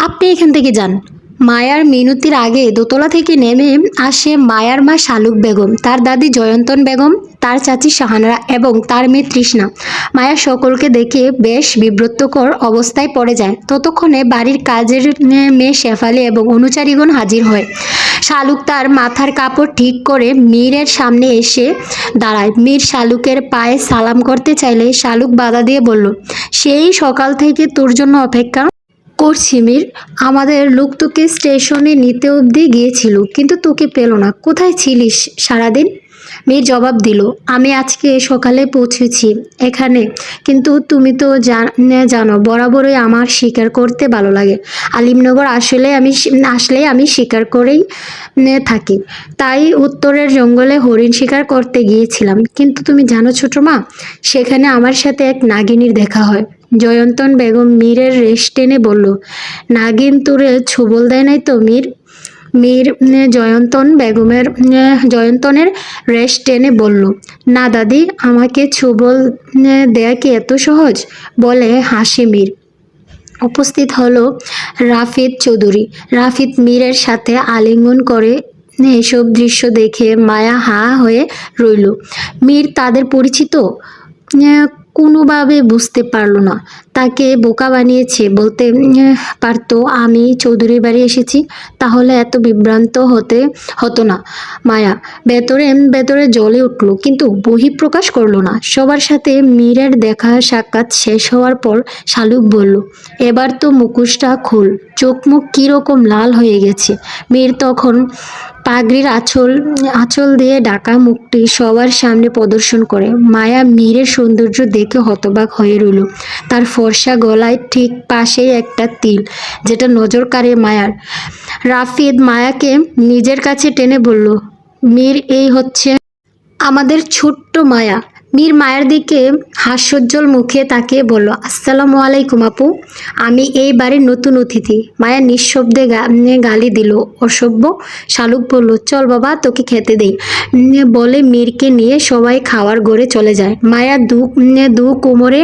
আপনি এখান থেকে যান। মায়ার মিনতির আগে দোতলা থেকে নেমে আসে মায়ার মা শালুক বেগম, তার দাদি জয়ন্তন বেগম, তার চাচি শাহানরা এবং তার মেয়ে তৃষ্ণা। মায়া সকলকে দেখে বেশ বিব্রতকর অবস্থায় পড়ে যায়। ততক্ষণে বাড়ির কাজের মেয়ে শেফালি এবং অনুচারীগণ হাজির হয়। শালুক তার মাথার কাপড় ঠিক করে মীরের সামনে এসে দাঁড়ায়। মীর শালুকের পায়ে সালাম করতে চাইলে শালুক বাধা দিয়ে বলল, সেই সকাল থেকে তোর জন্য অপেক্ষা করছি মীর আমাদের লোক তোকে স্টেশনে নিতে অবধি গিয়েছিল, কিন্তু তোকে পেল না। কোথায় ছিলিস সারাদিন? মেয়ে জবাব দিল, আমি আজকে সকালে পৌঁছেছি এখানে, কিন্তু তুমি তো জান- বরাবরই আমার শিকার করতে ভালো লাগে। আলিমনগর আসলে আমি আসলে আমি শিকার করেই থাকি। তাই উত্তরের জঙ্গলে হরিণ শিকার করতে গিয়েছিলাম। কিন্তু তুমি জানো ছোট মা, সেখানে আমার সাথে এক নাগিনীর দেখা হয়। জয়ন্তন বেগম মীরের রেশ টেনে বলল, নাগিন, তোরে ছোবল দেয় নাই তো মীর? মীর জয়ন্তন বেগমের জয়ন্তনের রেশ টেনে বলল, না দাদি, আমাকে ছোবল দেয়া কি এত সহজ? বলে হাসি মীর। উপস্থিত হলো রাফিদ চৌধুরী। রাফিদ মীরের সাথে আলিঙ্গন করে এসব দৃশ্য দেখে মায়া হা হয়ে রইল। মীর তাদের পরিচিত কোনোভাবে বুঝতে পারল না। তাকে বোকা বানিয়েছে বলতে পারতো, আমি চৌধুরীর বাড়ি এসেছি, তাহলে এত বিভ্রান্ত হতে হতো না। মায়া, ভেতরে ভেতরে জ্বলে উঠল, কিন্তু বহিঃপ্রকাশ করল না। সবার সাথে মীরের দেখা সাক্ষাৎ শেষ হওয়ার পর শালুক বলল, এবার তো মুখোশটা খোল, চোখ মুখ কীরকম লাল হয়ে গেছে। মীর তখন পাগড়ির আঁচল আঁচল দিয়ে ঢাকা মুখটি সবার সামনে প্রদর্শন করে। মায়া মীরের সৌন্দর্য দেখে হতবাক হয়ে রইল। তার ফর্সা গলায় ঠিক পাশেই একটা তিল, যেটা নজর কাড়ে মায়ার। রাফিদ মায়াকে নিজের কাছে টেনে বলল, মীর, এই হচ্ছে আমাদের ছোট্ট মায়া। মীর মায়ের দিকে হাস্যোজ্জ্বল মুখে তাকে বলল, আসসালামু আলাইকুম আপু। আমি এই বাড়ির নতুন অতিথি। মায়া নিঃশব্দে গালি দিল। অসভ্য শালুক বলল, চল বাবা, তোকে খেতে দেই। বলে, মীরকে নিয়ে সবাই খাওয়ার ঘরে চলে যায়। মায়া দু দু কোমরে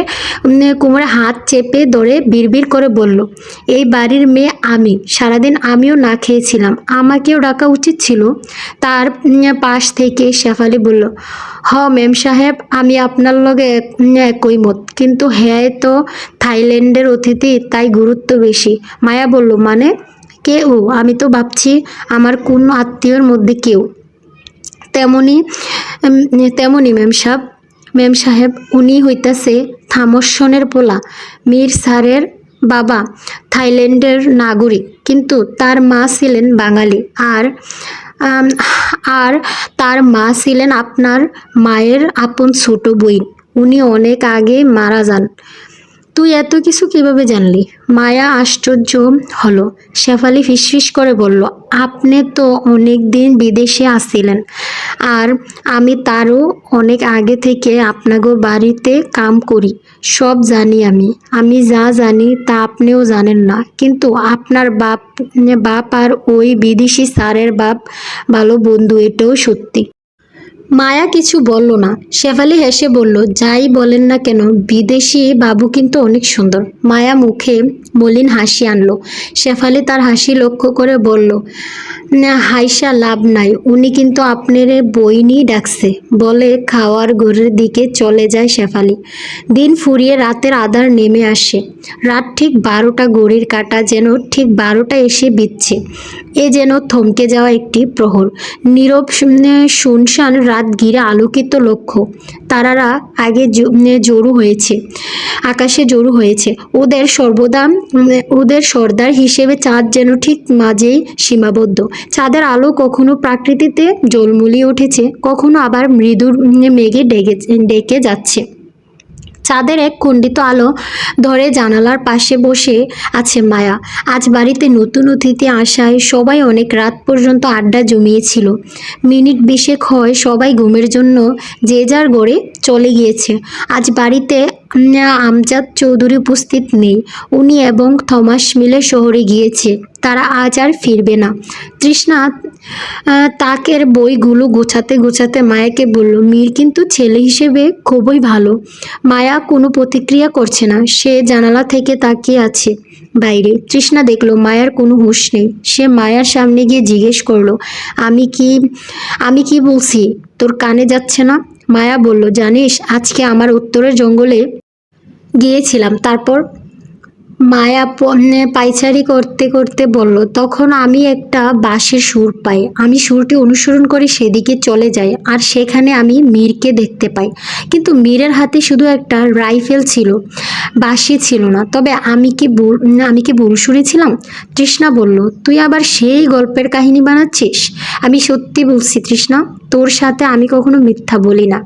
কোমরে হাত চেপে ধরে বিড়বিড় করে বলল, এই বাড়ির মেয়ে আমি। সারাদিন আমিও না খেয়েছিলাম। আমাকেও ডাকা উচিত ছিল। তার পাশ থেকে শেফালি বলল, হ মেম সাহেব আমি আপনার লগে উম, একই মত। কিন্তু হ্যাঁ তো থাইল্যান্ডের অতিথি তাই গুরুত্ব বেশি। মায়া বলল মানে? কে ও? আমি তো ভাবছি আমার কোন আত্মীয়র মধ্যে কেউ। তেমনি তেমনি ম্যাম সাহেব ম্যাম সাহেব উনি হইতাছে থামসনের পোলা মীর স্যারের বাবা থাইল্যান্ডের নাগরিক। কিন্তু তার মা ছিলেন বাঙালি। আর আর তার মা ছিলেন আপনার মায়ের আপন ছোট বই। উনি অনেক আগে মারা যান। তুই এত কিছু কীভাবে জানলি? মায়া আশ্চর্য হলো। শেফালি ফিসফিস করে বলল, আপনি তো অনেক দিন বিদেশে আসছিলেন। আর আমি তারও অনেক আগে থেকে আপনাগো বাড়িতে কাম করি। সব জানি আমি। আমি যা জানি তা আপনিও জানেন না। কিন্তু আপনার বাপ বাপ আর ওই বিদেশি স্যারের বাপ ভালো বন্ধু, এটাও সত্যি। মায়া কিছু বলল না। শেফালি হেসে বলল, যাই বলেন না কেন, বিদেশি বাবু কিন্তু অনেক সুন্দর। মায়া মুখে মলিন হাসি আনলো। শেফালি তার হাসি লক্ষ্য করে বলল না, হাইসা লাভ নাই। উনি কিন্তু আপনার বইনি ডাকছে। বলে, খাওয়ার ঘরের দিকে চলে যায় শেফালি। দিন ফুরিয়ে রাতের আধার নেমে আসে। রাত ঠিক বারোটা ঘড়ির কাটা যেন ঠিক বারোটা এসে বিচ্ছে এ যেন থমকে যাওয়া একটি প্রহর। নীরব শুনশান রাত ঘিরে আলোকিত লক্ষ্য। তারারা আগে জড়ু হয়েছে। আকাশে জড়ু হয়েছে। ওদের সর্বদা, ওদের সর্দার হিসেবে চাঁদ যেন ঠিক মাঝেই সীমাবদ্ধ। চাঁদের আলো কখনো প্রাকৃতিতে জলমুলিয়ে উঠেছে, কখনো আবার মৃদু মেঘে ডেকে ডেকে যাচ্ছে। চাঁদের এক খণ্ডিত আলো ধরে জানালার পাশে বসে আছে মায়া। আজ বাড়িতে নতুন অতিথি আসায় সবাই অনেক রাত পর্যন্ত আড্ডা জমিয়েছিল। মিনিট বিশেক হয় সবাই ঘুমের জন্য যে যার গড়ে চলে গিয়েছে। আজ বাড়িতে আমজাদ চৌধুরী উপস্থিত নেই। উনি এবং থমাস মিলে শহরে গিয়েছে। তারা আজ আর ফিরবে না। তৃষ্ণা তাকের বইগুলো গোছাতে গোছাতে মায়াকে বলল, মীর কিন্তু ছেলে হিসেবে খুবই ভালো। মায়া কোনো প্রতিক্রিয়া করছে না। সে জানালা থেকে তাকিয়ে আছে বাইরে। তৃষ্ণা দেখল, মায়ার কোনো হুঁশ নেই। সে মায়ার সামনে গিয়ে জিজ্ঞেস করল, আমি কি আমি কি বলছি? তোর কানে যাচ্ছে না? মায়া বলল জানিস আজকে আমার উত্তরের জঙ্গলে গিয়েছিলাম। তারপর মায়া পাইচারি করতে করতে বলল, তখন আমি একটা বাঁশের সুর পাই। আমি সুরটি অনুসরণ করে, সেদিকে চলে যাই আর সেখানে আমি মীরকে দেখতে পাই। কিন্তু মীরের হাতে শুধু একটা রাইফেল ছিল, বাঁশি ছিল না। তবে আমি কি আমি কি ভুল শুনেছিলাম তৃষ্ণা বলল, তুই আবার সেই গল্পের কাহিনী বানাচ্ছিস? আমি সত্যি বলছি তৃষ্ণা, তোর সাথে আমি কখনো মিথ্যা বলি না।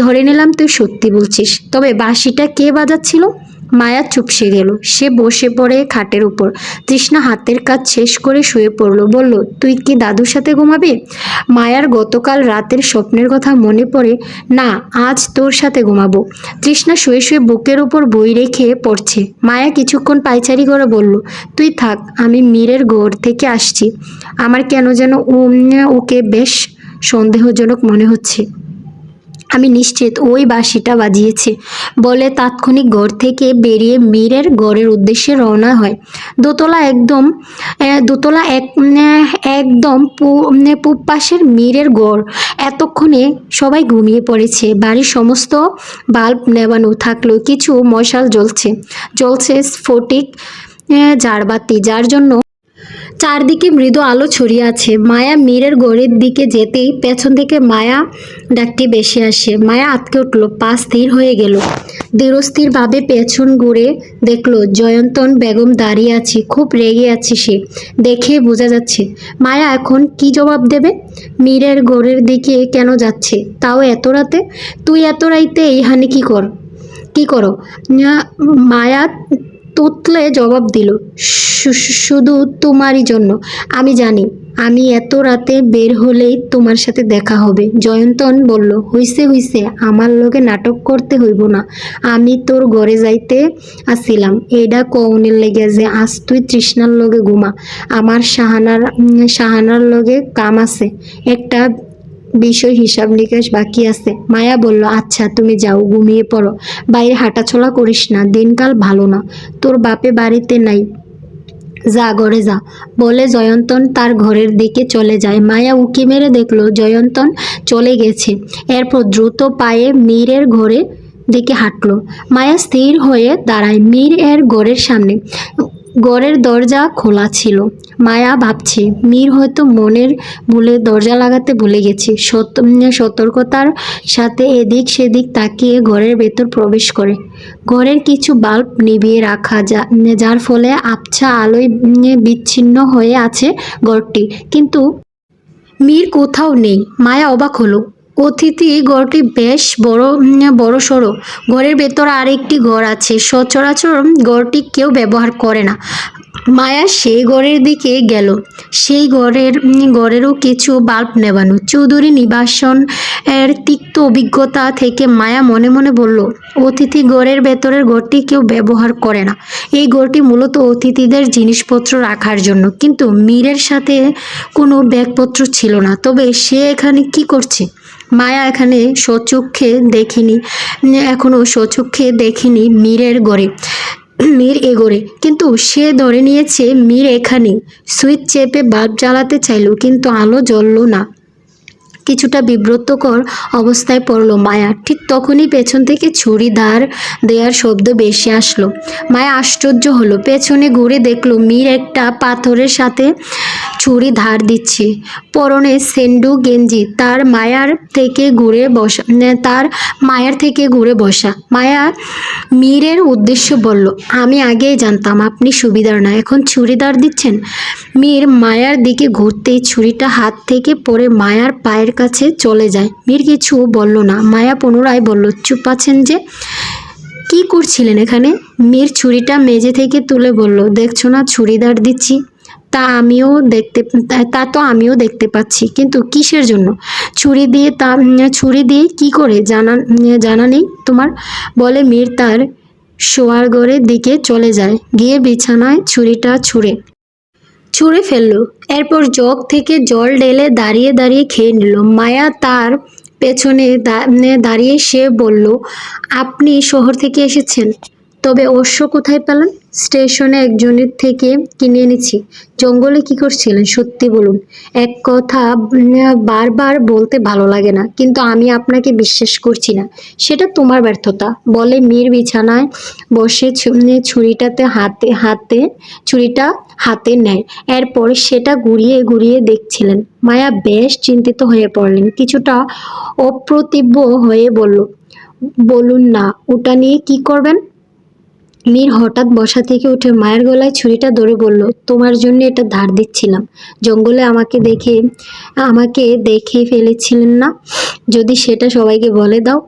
ধরে নিলাম তুই সত্যি বলছিস। তবে বাঁশিটা কে বাজাচ্ছিল? মায়া চুপসে গেল। সে বসে পড়ে খাটের উপর। তৃষ্ণা হাতের কাজ শেষ করে শুয়ে পড়ল। বলল, তুই কি দাদুর সাথে ঘুমাবি? মায়ার গতকাল রাতের স্বপ্নের কথা মনে পড়ে, না, আজ তোর সাথে ঘুমাবো। তৃষ্ণা শুয়ে শুয়ে বুকের উপর বই রেখে পড়ছে। মায়া কিছুক্ষণ পাইচারি করে বলল, তুই থাক, আমি মীরের ঘর থেকে আসছি। আমার কেন যেন ওকে বেশ সন্দেহজনক মনে হচ্ছে। আমি নিশ্চিত ওই বাঁশিটা বাজিয়েছে। বলে তাৎক্ষণিক ঘর থেকে বেরিয়ে মীরের গড়ের উদ্দেশ্যে রওনা হয়। দোতলা একদম দোতলা এক একদম পূব পাশের মীরের গড় এতক্ষণে সবাই ঘুমিয়ে পড়েছে। বাড়ির সমস্ত বাল্ব নেবানো থাকলেও কিছু মশাল জ্বলছে। জ্বলছে স্ফটিক ঝাড়বাতি যার জন্য চারদিকে মৃদু আলো ছড়িয়ে আছে। মায়া মীরের গড়ের দিকে যেতেই পেছন থেকে মায়া ডাকটি বেশি আসে। মায়া আটকে উঠল, পা স্থির হয়ে গেল। দৃঢ়স্থিরভাবে পেছন ঘুরে দেখল, জয়ন্তন বেগম দাঁড়িয়ে আছে, খুব রেগে আছে সে। দেখে বোঝা যাচ্ছে, মায়া এখন কি জবাব দেবে? মীরের গড়ের দিকে কেন যাচ্ছে? তাও এত রাতে? তুই এত রাইতে এইখানে কি কর, কি করো? মায়া তুতলে জবাব দিল, "শু- শু- শুধু তোমারই জন্য। আমি জানি, আমি এত রাতে বের হলেই তোমার সাথে দেখা হবে। জয়ন্তন বলল, হইছে হইছে, আমার লগে নাটক করতে হইব না। আমি তোর ঘরে যাইতে আসিলাম। এইডা কৌনের লেগে যে আজ তুই তৃষ্ণার লগে ঘুমা। আমার সাহানার সাহানার লগে কাম আছে। একটা বিষয় হিসাব নিকাশ বাকি আছে। মায়া বলল আচ্ছা তুমি যাও, ঘুমিয়ে পড়ো। বাইরে হাঁটাচলা করিস না, দিনকাল ভালো না। তোর বাপে বাড়িতে নাই। যা, ঘরে যা। বলে জয়ন্তন তার ঘরের দিকে চলে যায়। মায়া উকি মেরে দেখল, জয়ন্তন চলে গেছে। এরপর দ্রুত পায়ে মীরের ঘরে দিকে হাঁটলো। মায়া স্থির হয়ে দাঁড়ায়। মীর এর ঘরের সামনে। ঘরের দরজা খোলা ছিল। মায়া ভাবছে, মীর হয়তো মনের ভুলে দরজা লাগাতে ভুলে গেছে। সত- সতর্কতার সাথে এদিক সেদিক তাকিয়ে ঘরের ভেতর প্রবেশ করে। ঘরের কিছু বাল্ব নিভিয়ে রাখা যা যার ফলে আবছা আলোয় বিচ্ছিন্ন হয়ে আছে ঘরটি। কিন্তু মীর কোথাও নেই। মায়া অবাক হলো। অতিথি ঘরটি বেশ বড় বড় সড়ো। ঘরের ভেতর আরেকটি ঘর আছে। সচরাচর ঘরটি কেউ ব্যবহার করে না। মায়া সেই ঘরের দিকে গেল। সেই ঘরের, ঘরেরও কিছু বাল্ব নেবানো চৌধুরী নিবাসন এর তিক্ত অভিজ্ঞতা থেকে মায়া মনে মনে বলল, অতিথি ঘরের ভেতরের ঘরটি কেউ ব্যবহার করে না। এই ঘরটি মূলত অতিথিদের জিনিসপত্র রাখার জন্য। কিন্তু মীরের সাথে কোনো ব্যাগপত্র ছিল না। তবে সে এখানে কি করছে? মায়া এখানে সচক্ষে দেখিনি, এখনও সচক্ষে দেখিনি মীরের গড়ে। মীর এগোরে, কিন্তু সে ধরে নিয়েছে মীর এখানে। সুইচ চেপে বাল্ব জ্বালাতে চাইল, কিন্তু আলো জ্বলল না। কিছুটা বিব্রতকর অবস্থায় পড়ল মায়া। ঠিক তখনই পেছন থেকে ছুরি ধার দেওয়ার শব্দ বেশি আসলো। মায়া আশ্চর্য হলো। পেছনে ঘুরে দেখল, মীর একটা পাথরের সাথে ছুরি ধার দিচ্ছে। পরনে সেন্ডু গেঞ্জি। তার মায়ার থেকে ঘুরে বসা তার মায়ার থেকে ঘুরে বসা। মায়া মীরের উদ্দেশ্য বলল, আমি আগেই জানতাম, আপনি সুবিধার না। এখন ছুরিদার দিচ্ছেন? মীর মায়ার দিকে ঘুরতেই ছুরিটা হাত থেকে পড়ে মায়ার পায়ের কাছে চলে যায়। মীর কিছু বলল না। মায়া পুনরায় বলল, চুপ আছেন যে? কি করছিলেন এখানে? মীর ছুরিটা মেঝে থেকে তুলে বলল, দেখছ না, ছুরিদার দিচ্ছি। তা আমিও দেখতে, তা- তা তো আমিও দেখতে পাচ্ছি। কিন্তু কিসের জন্য? ছুরি দিয়ে তা, ছুরি দিয়ে কি করে? জানা জানা নেই তোমার? বলে মীর তার শোয়ার ঘরের দিকে চলে যায়। গিয়ে বিছানায় ছুরিটা ছুঁড়ে ছুঁড়ে ফেলল। এরপর জগ থেকে জল ঢেলে দাঁড়িয়ে দাঁড়িয়ে খেয়ে নিল। মায়া তার পেছনে দাঁড়িয়ে সে বলল, আপনি শহর থেকে এসেছেন? তবে অশ্ব কোথায় পেলেন স্টেশনে একজনের থেকে কিনে এনেছি। জঙ্গলে কি করছিলেন? সত্যি বলুন। এক কথা বারবার বলতে ভালো লাগে না, কিন্তু আমি আপনাকে বিশ্বাস করছি না। সেটা তোমার ব্যর্থতা। বলে মীর বিছানায় বসে ছুরিটাতে হাতে হাতে, ছুরিটা হাতে নেয়। এরপর সেটা ঘুরিয়ে ঘুরিয়ে দেখছিলেন। মায়া বেশ চিন্তিত হয়ে পড়লেন। কিছুটা অপ্রতিভ হয়ে বলল, বলুন না, ওটা নিয়ে কি করবেন? মীর হঠাৎ বসা থেকে উঠে মায়ের গলায় ছুরিটা ধরে বলল, তোমার জন্য এটা ধার দিচ্ছিলাম। জঙ্গলে আমাকে দেখে আমাকে দেখে ফেলেছিলেন না? যদি সেটা সবাইকে বলে দাও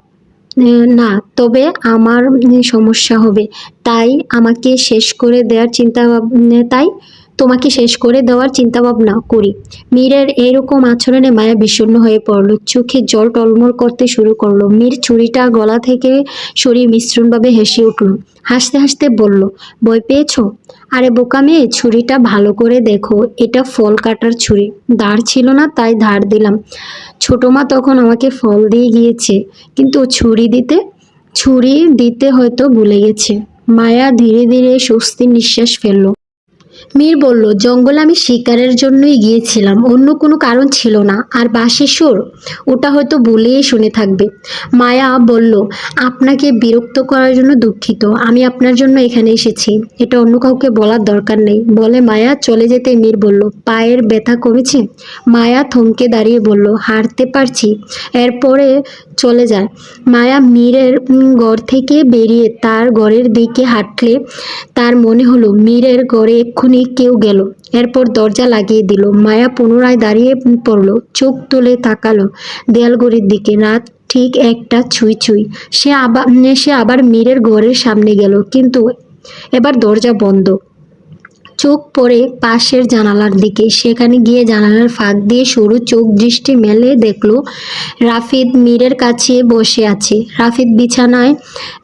না, তবে আমার সমস্যা হবে। তাই আমাকে শেষ করে দেওয়ার চিন্তা তাই তোমাকে শেষ করে দেওয়ার চিন্তা ভাবনা করি। মীরের এরকম আচরণে মায়া বিষণ্ণ হয়ে পড়ল। চোখে জল টলমল করতে শুরু করল। মীর ছুরিটা গলা থেকে সরিয়ে মিশ্রণভাবে হেসে উঠল। হাসতে হাসতে বলল, ভয় পেয়েছ? আরে বোকা মেয়ে, ছুরিটা ভালো করে দেখো। এটা ফল কাটার ছুরি। ধার ছিল না, তাই ধার দিলাম। ছোটো মা তখন আমাকে ফল দিয়ে গিয়েছে। কিন্তু ছুরি দিতে ছুরি দিতে হয়তো ভুলে গেছে। মায়া ধীরে ধীরে স্বস্তির নিঃশ্বাস ফেলল। মীর বলল, জঙ্গল আমি শিকারের জন্যই গিয়েছিলাম, অন্য কোনো কারণ ছিল না, আর বাসে সুর, ওটা হয়তো বলেই শুনে থাকবে। মায়া বলল, আপনাকে বিরক্ত করার জন্য দুঃখিত, আমি আপনার জন্য এখানে এসেছি, এটা অন্য কাউকে বলার দরকার নেই। বলে মায়া চলে যেতে মীর বলল, পায়ের ব্যথা কমেছে? মায়া থমকে দাঁড়িয়ে বলল হারতে পারছি। এরপরে চলে যায়। মায়া মীরের ঘর থেকে বেরিয়ে তার ঘরের দিকে হাঁটলে তার মনে হলো, মীরের ঘরে এক্ষুনি কেউ গেল। এরপর দরজা লাগিয়ে দিল। মায়া পুনরায় দাঁড়িয়ে পড়ল, চোখ তুলে তাকালো দেয়ালগড়ির দিকে। রাত ঠিক একটা ছুঁই ছুঁই। সে আবার সে আবার মীরের ঘরের সামনে গেল, কিন্তু এবার দরজা বন্ধ। চোখ পড়ে পাশের জানালার দিকে। সেখানে গিয়ে জানালার ফাঁক দিয়ে সরু চোখ দৃষ্টি মেলে দেখল রাফিদ মীরের কাছে বসে আছে। রাফিদ বিছানায়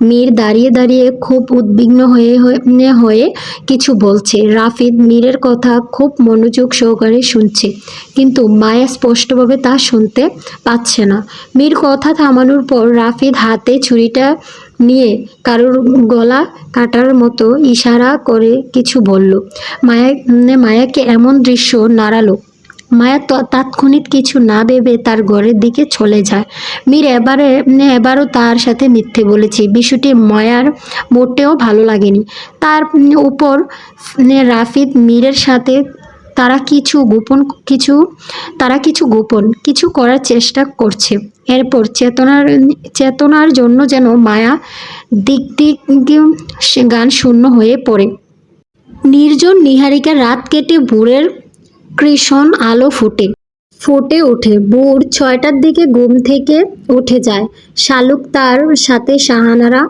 মীর দাঁড়িয়ে দাঁড়িয়ে খুব উদ্বিগ্ন হয়ে হয়ে হয়ে কিছু বলছে। রাফিদ মীরের কথা খুব মনোযোগ সহকারে শুনছে, কিন্তু মায়া স্পষ্টভাবে তা শুনতে পাচ্ছে না। মীর কথা থামানোর পর রাফিদ হাতে ছুরিটা নিয়ে কারোর গলা কাটার মতো ইশারা করে কিছু বলল। মায়া মায়াকে এমন দৃশ্য নাড়ালো। মায়া তাৎক্ষণিক কিছু না ভেবে তার ঘরের দিকে চলে যায়। মীর এবারে এবারও তার সাথে মিথ্যে বলেছে। বিষয়টি মায়ার মোটেও ভালো লাগেনি। তার উপর রাফিদ মীরের সাথে তারা কিছু গোপন, কিছু, তারা কিছু গোপন, কিছু করার চেষ্টা করছে। এরপর চেতনার চেতনার জন্য যেন মায়া দিক দিক গান শূন্য হয়ে পড়ে। নির্জন নিহারিকার রাত কেটে ভোরের কৃষণ আলো ফুটে। ফোটে ওঠে। ভোর ছয়টার দিকে ঘুম থেকে উঠে যায়। শালুক তার সাথে সাহানারা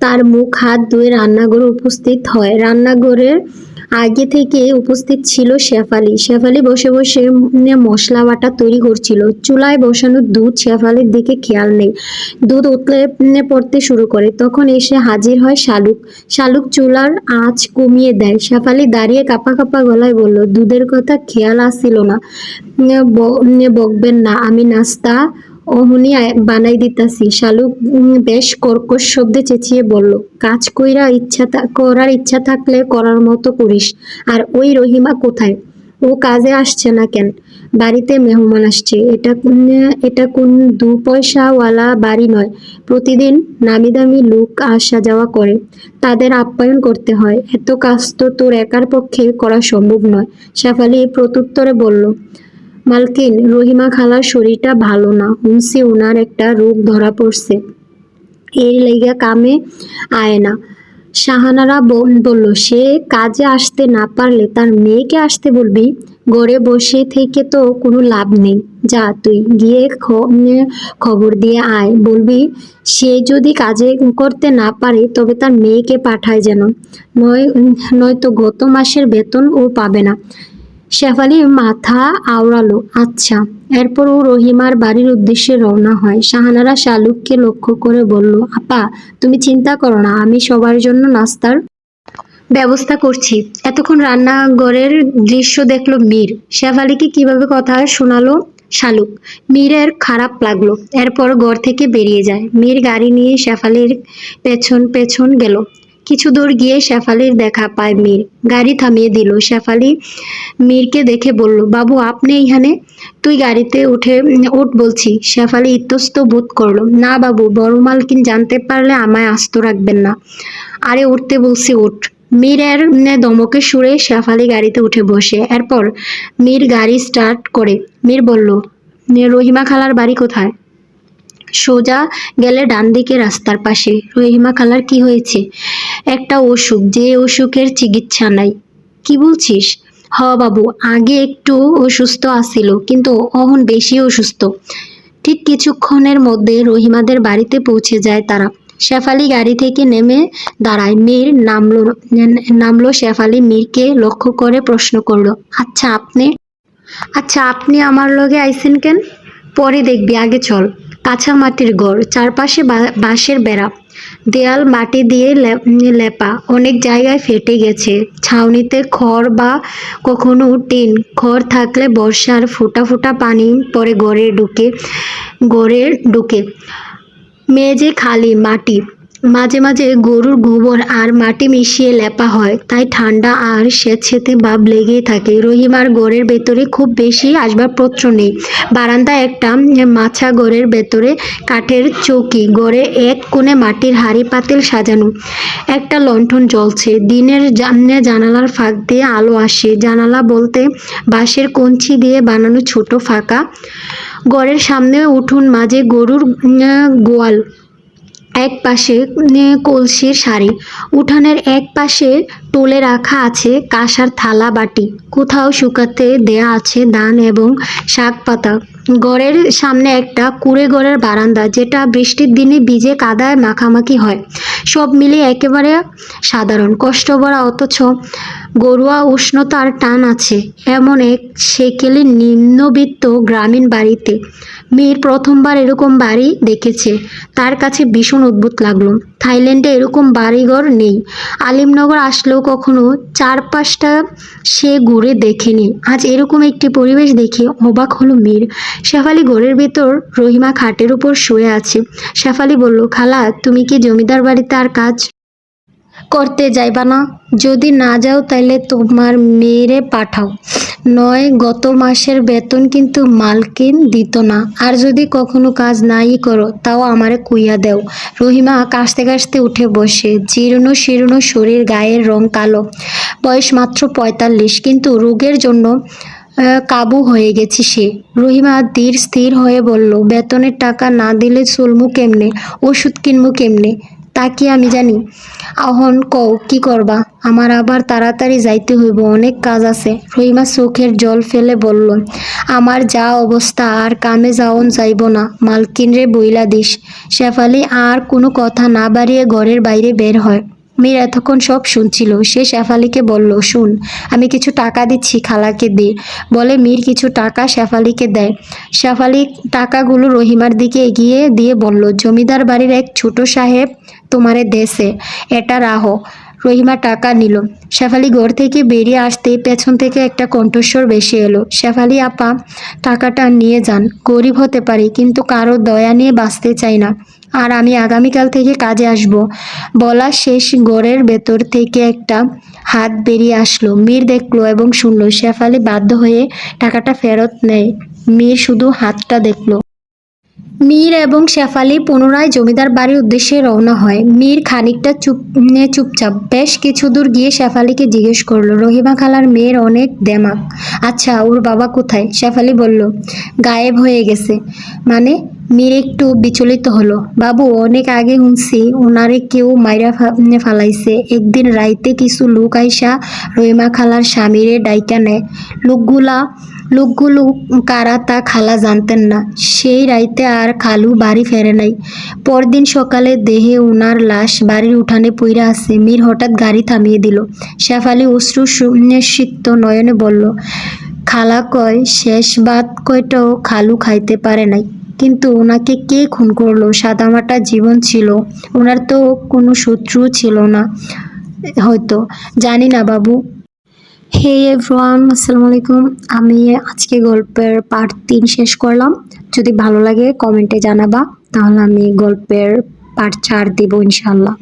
তার মুখ, হাত ধুয়ে রান্নাঘরে উপস্থিত হয়। রান্নাঘরের আগে থেকে উপস্থিত ছিল শেফালি শেফালি বসে বসে মশলা বাটা তৈরি করছিল। চুলায় বসানো দুধ শেফালির দিকে খেয়াল নেই। দুধ উতলে পড়তে শুরু করে। তখন এসে হাজির হয় শালুক। শালুক চুলার আঁচ কমিয়ে দেয়। শেফালি দাঁড়িয়ে কাপা কাপা গলায় বলল, দুধের কথা খেয়াল আসছিল না। বকবেন না। আমি নাস্তা অহনি বানাই দিতাছি। শালুক বেশ কর্কশ শব্দে চেঁচিয়ে বলল, কাজ কইরা ইচ্ছা করার ইচ্ছা থাকলে করার মতো করিস। আর ওই রহিমা কোথায়? ও কাজে আসছে না কেন? বাড়িতে মেহমান আসছে। এটা কোন- এটা কোন দু পয়সাওয়ালা বাড়ি নয়। প্রতিদিন নামি দামি লোক আসা যাওয়া করে। তাদের আপ্যায়ন করতে হয়। এত কাজ তো তোর একার পক্ষে করা সম্ভব নয়। শেফালি প্রত্যুত্তরে বলল মালকিন, রহিমা খালার শরীরটা ভালো না। হুমসি ওনার একটা রোগ ধরা পড়ছে। এর লেগে কামে আয় না। শাহানারা বল- বলল, সে কাজে আসতে না পারলে তার মেয়েকে আসতে বলবি? ঘরে বসে থেকে তো কোনো লাভ নেই। যা, তুই গিয়ে খবর দিয়ে আয়। বলবি, সে যদি কাজে করতে না পারে, তবে তার মেয়েকে পাঠায় যেন। নয় নয়তো গত মাসের বেতন ও পাবে না। শেফালি মাথা আওড়ালো আচ্ছা। এরপর ও রহিমার বাড়ির উদ্দেশ্যে রওনা হয়। শাহানারা শালুককে লক্ষ্য করে বলল, আপা, তুমি চিন্তা করো না, আমি সবার জন্য নাস্তার ব্যবস্থা করছি। এতক্ষণ রান্নাঘরের দৃশ্য দেখল মীর। শেফালিকে কীভাবে কথা শোনালো শালুক? মীরের খারাপ লাগল। এরপর ঘর থেকে বেরিয়ে যায়। মীর গাড়ি নিয়ে শেফালির পেছন পেছন গেল। কিছু দূর গিয়ে শেফালির দেখা পায় মীর। গাড়ি থামিয়ে দিল। শেফালি মীরকে দেখে বলল, বাবু, আপনি এখানে তুই গাড়িতে উঠে, উঠ, বলছি। শেফালি ইতস্ত বোধ করল, না বাবু, বড় মালকিন জানতে পারলে আমায় আস্ত রাখবেন না। আরে, উঠতে বলছি, উঠ। মীরের দমকে সুরে শেফালি গাড়িতে উঠে বসে। এরপর মীর গাড়ি স্টার্ট করে। মীর বলল, রহিমা খালার বাড়ি কোথায়? সোজা গেলে ডান দিকে রাস্তার পাশে। রহিমা, খালার কি হয়েছে? একটা অসুখ, যে অসুখের চিকিৎসা নাই। কি বলছিস? হ বাবু, আগে একটু অসুস্থ আসিল কিন্তু অহন বেশি অসুস্থ। ঠিক কিছুক্ষণের মধ্যে রহিমাদের বাড়িতে পৌঁছে যায় তারা। শেফালি গাড়ি থেকে নেমে দাঁড়ায়। মীর নামলো নামলো শেফালি মীরকে লক্ষ্য করে প্রশ্ন করল আচ্ছা আপনি আচ্ছা আপনি আমার লগে আইসেন কেন? পরে দেখবি, আগে চল। কাঁচা মাটির ঘর চারপাশে বাঁশের বেড়া, দেয়াল মাটি দিয়ে লেপা, অনেক জায়গায় ফেটে গেছে। ছাউনিতে খড় বা কখনো টিন, খড় থাকলে বর্ষার ফোটা ফোটা পানি পরে গড়ে ঢুকে গড়ে ঢুকে। মেঝে খালি, মাটি মাঝে মাঝে গরুর গোবর আর মাটি মিশিয়ে লেপা হয়, তাই ঠান্ডা আর স্বেচ্ছেতে ভাব লেগেই থাকে। রহিমার ঘরের ভেতরে খুব বেশি আসবাবপত্র নেই। বারান্দায় একটা মাছা ঘরের ভেতরে, কাঠের চৌকি ঘরে এক কোণে মাটির হাড়ি পাতিল সাজানো। একটা লণ্ঠন জ্বলছে। দিনের জানলে জানালার ফাঁক দিয়ে আলো আসে। জানালা বলতে বাঁশের কঞ্চি দিয়ে বানানো ছোট ফাঁকা। ঘরের সামনে উঠুন, মাঝে গরুর গোয়াল। এক পাশে কলসির শাড়ি, উঠানের এক পাশে টোলে রাখা আছে কাঁসার থালা বাটি। কোথাও শুকাতে দেয়া আছে দান এবং শাক পাতা ঘরের সামনে একটা কুড়ে ঘরের বারান্দা, যেটা বৃষ্টির দিনে ভিজে কাদায় মাখামাখি হয়। সব মিলিয়ে একেবারে সাধারণ। কষ্ট ভরা অথচ গরুয়া উষ্ণতার টান আছে। এমন এক সেকেলে নিম্নবিত্ত গ্রামীণ বাড়িতে মীর প্রথমবার এরকম বাড়ি দেখেছে। তার কাছে ভীষণ অদ্ভুত লাগল। থাইল্যান্ডে এরকম বাড়িঘর নেই। আলিমনগর আসলেও কখনো চারপাশটা সে ঘুরে দেখেনি। আজ এরকম একটি পরিবেশ দেখে অবাক হলো মীর। শেফালি ঘরের ভেতর রহিমা খাটের উপর শুয়ে আছে। শেফালি বলল, খালা, তুমি কি জমিদার বাড়িতে আর কাজ করতে যাইবা না? যদি না যাও তাহলে তোমার মেয়েরে পাঠাও। নয়, গত মাসের বেতন কিন্তু মালকিন দিত না। আর যদি কখনো কাজ নাই করো, তাও আমারে কুইয়া দেও। রহিমা কাশতে কাশতে উঠে বসে, জীর্ণ শীর্ণ শরীর, গায়ের রং কালো। বয়স মাত্র পঁয়তাল্লিশ, কিন্তু রোগের জন্য কাবু হয়ে গেছে সে। রহিমা ধীর স্থির হয়ে বলল, বেতনের টাকা না দিলে চলমু কেমনে? ওষুধ কিনবো কেমনে? তা কি আমি জানি? আহন কও, কি করবা? আমার আবার তাড়াতাড়ি যাইতে হইব, অনেক কাজ আছে। রহিমা চোখের জল ফেলে বলল, আমার যা অবস্থা, আর কামে যাওন যাইব না। মালকিন রে বইলা দিস। শেফালি, আর কোনো কথা না বাড়িয়ে ঘরের বাইরে বের হয়। মীর এতক্ষণ সব শুনছিল। সে শেফালিকে বলল, শুন, আমি কিছু টাকা দিচ্ছি খালাকে দে। বলে মীর কিছু টাকা শেফালিকে দেয়। শেফালি টাকাগুলো রহিমার দিকে এগিয়ে দিয়ে বলল, জমিদার বাড়ির এক ছোট সাহেব তোমারে দেশে, এটা রাহো। রহিমা টাকা নিল। শেফালি ঘর থেকে বেরিয়ে আসতে পেছন থেকে একটা কণ্ঠস্বর বেশি এলো। শেফালি, আপা, টাকাটা নিয়ে যান। গরিব হতে পারি, কিন্তু কারও দয়া নিয়ে বাঁচতে চাই না। আর আমি আগামীকাল থেকে কাজে আসব। বলা শেষ ঘরের ভেতর থেকে একটা হাত বেরিয়ে আসলো। মীর দেখল এবং শুনলো। শেফালি বাধ্য হয়ে টাকাটা ফেরত নেয়। মীর শুধু হাতটা দেখল। মীর এবং শেফালি পুনরায় জমিদার বাড়ির উদ্দেশ্যে রওনা হয়। মীর খানিকটা চুপ চুপচাপ, বেশ কিছু দূর গিয়ে শেফালিকে জিজ্ঞেস করল, রহিমা খালার মেয়ের অনেক দেমাক। আচ্ছা ওর বাবা কোথায়? শেফালি বলল, গায়েব হয়ে গেছে। মানে মীর একটু বিচলিত হলো, বাবু, অনেক আগে শুনছি ওনারে কেউ মাইরা ফালাইছে। একদিন রাইতে কিছু লোক আইসা রহিমা খালার স্বামীরে ডাইকা নেয়। লোকগুলা লোকগুলো কারা তা খালা জানতেন না। সেই রাইতে আর খালু বাড়ি ফেরে নাই। পরদিন সকালে দেহে উনার লাশ বাড়ির উঠানে পইরা আছে মীর হঠাৎ গাড়ি থামিয়ে দিল। শেফালি অশ্রু সুনিশ্চিত নয়নে বলল, খালা কয়, শেষ বাদ কয়টাও খালু খাইতে পারে নাই। কিন্তু ওনাকে কে খুন করল? সাদামাটা জীবন ছিল। ওনার তো কোনো শত্রু ছিল না হয়তো। জানি না বাবু হে এভরান আসসালামু আলাইকুম। আমি আজকে গল্পের পার্ট তিন শেষ করলাম। যদি ভালো লাগে কমেন্টে জানাবা, তাহলে আমি গল্পের পার্ট চার দিব ইনশাল্লাহ